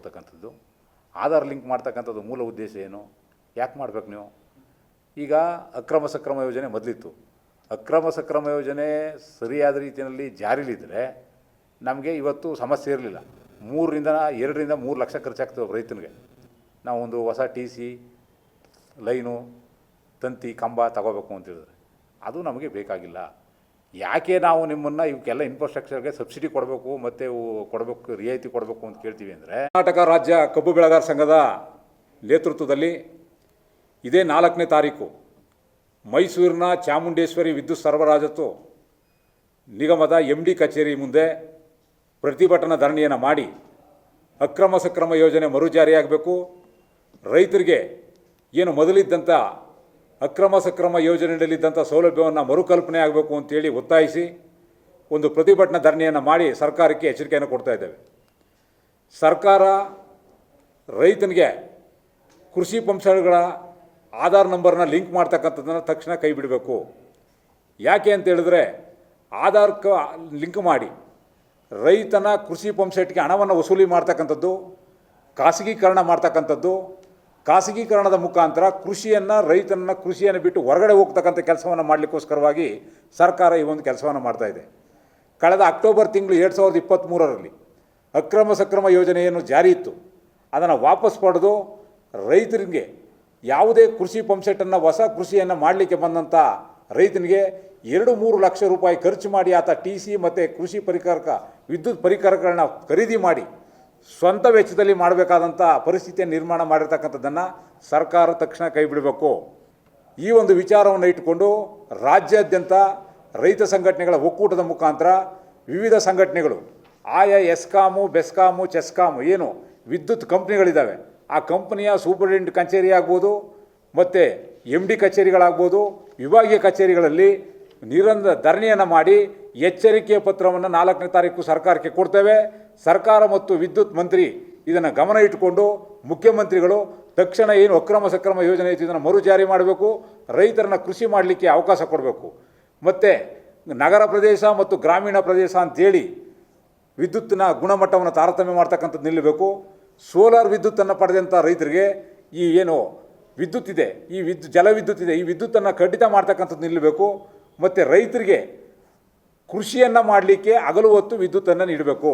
ಕೊಡ್ತಕ್ಕಂಥದ್ದು ಆಧಾರ್ ಲಿಂಕ್ ಮಾಡ್ತಕ್ಕಂಥದ್ದು ಮೂಲ ಉದ್ದೇಶ ಏನು? ಯಾಕೆ ಮಾಡ್ಬೇಕು ನೀವು? ಈಗ ಅಕ್ರಮ ಸಕ್ರಮ ಯೋಜನೆ ಮೊದಲಿತ್ತು. ಅಕ್ರಮ ಸಕ್ರಮ ಯೋಜನೆ ಸರಿಯಾದ ರೀತಿಯಲ್ಲಿ ಜಾರಿಲಿದ್ದರೆ ನಮಗೆ ಇವತ್ತು ಸಮಸ್ಯೆ ಇರಲಿಲ್ಲ. ಮೂರರಿಂದ ಎರಡರಿಂದ ಮೂರು ಲಕ್ಷ ಖರ್ಚಾಗ್ತದೆ ರೈತನಿಗೆ. ನಾವು ಒಂದು ಹೊಸ ಟಿ ಸಿ ಲೈನು, ತಂತಿ, ಕಂಬ ತಗೋಬೇಕು ಅಂತ ಹೇಳಿದ್ರೆ ಅದು ನಮಗೆ ಬೇಕಾಗಿಲ್ಲ. ಯಾಕೆ ನಾವು ನಿಮ್ಮನ್ನು ಇವಕ್ಕೆಲ್ಲ ಇನ್ಫ್ರಾಸ್ಟ್ರಕ್ಚರ್ಗೆ ಸಬ್ಸಿಡಿ ಕೊಡಬೇಕು, ಮತ್ತು ಕೊಡಬೇಕು, ರಿಯಾಯಿತಿ ಕೊಡಬೇಕು ಅಂತ ಕೇಳ್ತೀವಿ ಅಂದರೆ ಕರ್ನಾಟಕ ರಾಜ್ಯ ಕಬ್ಬು ಬೆಳೆಗಾರ ಸಂಘದ ನೇತೃತ್ವದಲ್ಲಿ ಇದೇ ನಾಲ್ಕನೇ ತಾರೀಕು ಮೈಸೂರಿನ ಚಾಮುಂಡೇಶ್ವರಿ ವಿದ್ಯುತ್ ಸರಬರಾಜು ನಿಗಮದ ಎಂ ಡಿ ಕಚೇರಿ ಮುಂದೆ ಪ್ರತಿಭಟನಾ ಧರಣಿಯನ್ನು ಮಾಡಿ ಅಕ್ರಮ ಸಕ್ರಮ ಯೋಜನೆ ಮರುಜಾರಿಯಾಗಬೇಕು. ರೈತರಿಗೆ ಏನು ಮೊದಲಿದ್ದಂಥ ಅಕ್ರಮ ಸಕ್ರಮ ಯೋಜನೆಯಲ್ಲಿದ್ದಂಥ ಸೌಲಭ್ಯವನ್ನು ಮರುಕಲ್ಪನೆ ಆಗಬೇಕು ಅಂತೇಳಿ ಒತ್ತಾಯಿಸಿ ಒಂದು ಪ್ರತಿಭಟನಾ ಧರಣಿಯನ್ನು ಮಾಡಿ ಸರ್ಕಾರಕ್ಕೆ ಎಚ್ಚರಿಕೆಯನ್ನು ಕೊಡ್ತಾ ಇದ್ದೇವೆ. ಸರ್ಕಾರ ರೈತನಿಗೆ ಕೃಷಿ ಪಂಪ್ಸೆಟ್ಗಳ ಆಧಾರ್ ನಂಬರ್ನ ಲಿಂಕ್ ಮಾಡ್ತಕ್ಕಂಥದ್ದನ್ನು ತಕ್ಷಣ ಕೈ ಬಿಡಬೇಕು. ಯಾಕೆ ಅಂತ ಹೇಳಿದ್ರೆ ಆಧಾರ್ ಕ ಲಿಂಕ್ ಮಾಡಿ ರೈತನ ಕೃಷಿ ಪಂಪ್ಸೆಟ್ಗೆ ಹಣವನ್ನು ವಸೂಲಿ ಮಾಡ್ತಕ್ಕಂಥದ್ದು, ಖಾಸಗೀಕರಣ ಮಾಡ್ತಕ್ಕಂಥದ್ದು ಖಾಸಗೀಕರಣದ ಮುಖಾಂತರ ಕೃಷಿಯನ್ನು ರೈತನ ಕೃಷಿಯನ್ನು ಬಿಟ್ಟು ಹೊರಗಡೆ ಹೋಗ್ತಕ್ಕಂಥ ಕೆಲಸವನ್ನು ಮಾಡಲಿಕ್ಕೋಸ್ಕರವಾಗಿ ಸರ್ಕಾರ ಈ ಒಂದು ಕೆಲಸವನ್ನು ಮಾಡ್ತಾ ಇದೆ. ಕಳೆದ ಅಕ್ಟೋಬರ್ ತಿಂಗಳು ಎರಡು ಸಾವಿರದ ಇಪ್ಪತ್ತ್ಮೂರರಲ್ಲಿ ಅಕ್ರಮ ಸಕ್ರಮ ಯೋಜನೆಯನ್ನು ಜಾರಿ ಇತ್ತು. ಅದನ್ನು ವಾಪಸ್ ಪಡೆದು ರೈತರಿಗೆ ಯಾವುದೇ ಕೃಷಿ ಪಂಪ್ಸೆಟ್ಟನ್ನು, ಹೊಸ ಕೃಷಿಯನ್ನು ಮಾಡಲಿಕ್ಕೆ ಬಂದಂಥ ರೈತನಿಗೆ ಎರಡು ಮೂರು ಲಕ್ಷ ರೂಪಾಯಿ ಖರ್ಚು ಮಾಡಿ ಆತ ಟಿ ಸಿ ಮತ್ತು ಕೃಷಿ ಪರಿಕರಕ, ವಿದ್ಯುತ್ ಪರಿಕರಗಳನ್ನ ಖರೀದಿ ಮಾಡಿ ಸ್ವಂತ ವೆಚ್ಚದಲ್ಲಿ ಮಾಡಬೇಕಾದಂಥ ಪರಿಸ್ಥಿತಿಯನ್ನು ನಿರ್ಮಾಣ ಮಾಡಿರ್ತಕ್ಕಂಥದ್ದನ್ನು ಸರ್ಕಾರ ತಕ್ಷಣ ಕೈ ಬಿಡಬೇಕು ಈ ಒಂದು ವಿಚಾರವನ್ನು ಇಟ್ಟುಕೊಂಡು ರಾಜ್ಯಾದ್ಯಂತ ರೈತ ಸಂಘಟನೆಗಳ ಒಕ್ಕೂಟದ ಮುಖಾಂತರ ವಿವಿಧ ಸಂಘಟನೆಗಳು, ಆಯಾ ಎಸ್ಕಾಮು, ಬೆಸ್ಕಾಮು, ಚೆಸ್ಕಾಮು ಏನು ವಿದ್ಯುತ್ ಕಂಪ್ನಿಗಳಿದ್ದಾವೆ, ಆ ಕಂಪ್ನಿಯ ಸೂಪರಿಂಟೆಂಡೆಂಟ್ ಕಚೇರಿ ಆಗ್ಬೋದು ಮತ್ತು ಎಂ ಡಿ ಕಚೇರಿಗಳಾಗ್ಬೋದು, ವಿಭಾಗೀಯ ಕಚೇರಿಗಳಲ್ಲಿ ನಿರಂತರ ಧರಣಿಯನ್ನು ಮಾಡಿ ಎಚ್ಚರಿಕೆಯ ಪತ್ರವನ್ನು ನಾಲ್ಕನೇ ತಾರೀಕು ಸರ್ಕಾರಕ್ಕೆ ಕೊಡ್ತೇವೆ. ಸರ್ಕಾರ ಮತ್ತು ವಿದ್ಯುತ್ ಮಂತ್ರಿ ಇದನ್ನು ಗಮನ ಇಟ್ಟುಕೊಂಡು ಮುಖ್ಯಮಂತ್ರಿಗಳು ತಕ್ಷಣ ಏನು ಅಕ್ರಮ ಸಕ್ರಮ ಯೋಜನೆ ಐತಿ ಇದನ್ನು ಮರು ಜಾರಿ ಮಾಡಬೇಕು, ರೈತರನ್ನ ಕೃಷಿ ಮಾಡಲಿಕ್ಕೆ ಅವಕಾಶ ಕೊಡಬೇಕು. ಮತ್ತು ನಗರ ಪ್ರದೇಶ ಮತ್ತು ಗ್ರಾಮೀಣ ಪ್ರದೇಶ ಅಂತೇಳಿ ವಿದ್ಯುತ್ತಿನ ಗುಣಮಟ್ಟವನ್ನು ತಾರತಮ್ಯ ಮಾಡ್ತಕ್ಕಂಥದ್ದು ನಿಲ್ಲಬೇಕು. ಸೋಲಾರ್ ವಿದ್ಯುತ್ತನ್ನು ಪಡೆದಂಥ ರೈತರಿಗೆ ಈ ಏನು ವಿದ್ಯುತ್ ಇದೆ, ಈ ವಿದ್ಯು ಜಲವಿದ್ಯುತ್ ಇದೆ, ಈ ವಿದ್ಯುತ್ತನ್ನು ಕಡಿತ ಮಾಡ್ತಕ್ಕಂಥದ್ದು ನಿಲ್ಲಬೇಕು. ಮತ್ತು ರೈತರಿಗೆ ಕೃಷಿಯನ್ನು ಮಾಡಲಿಕ್ಕೆ ಹಗಲು ಹೊತ್ತು ವಿದ್ಯುತ್ತನ್ನು ನೀಡಬೇಕು.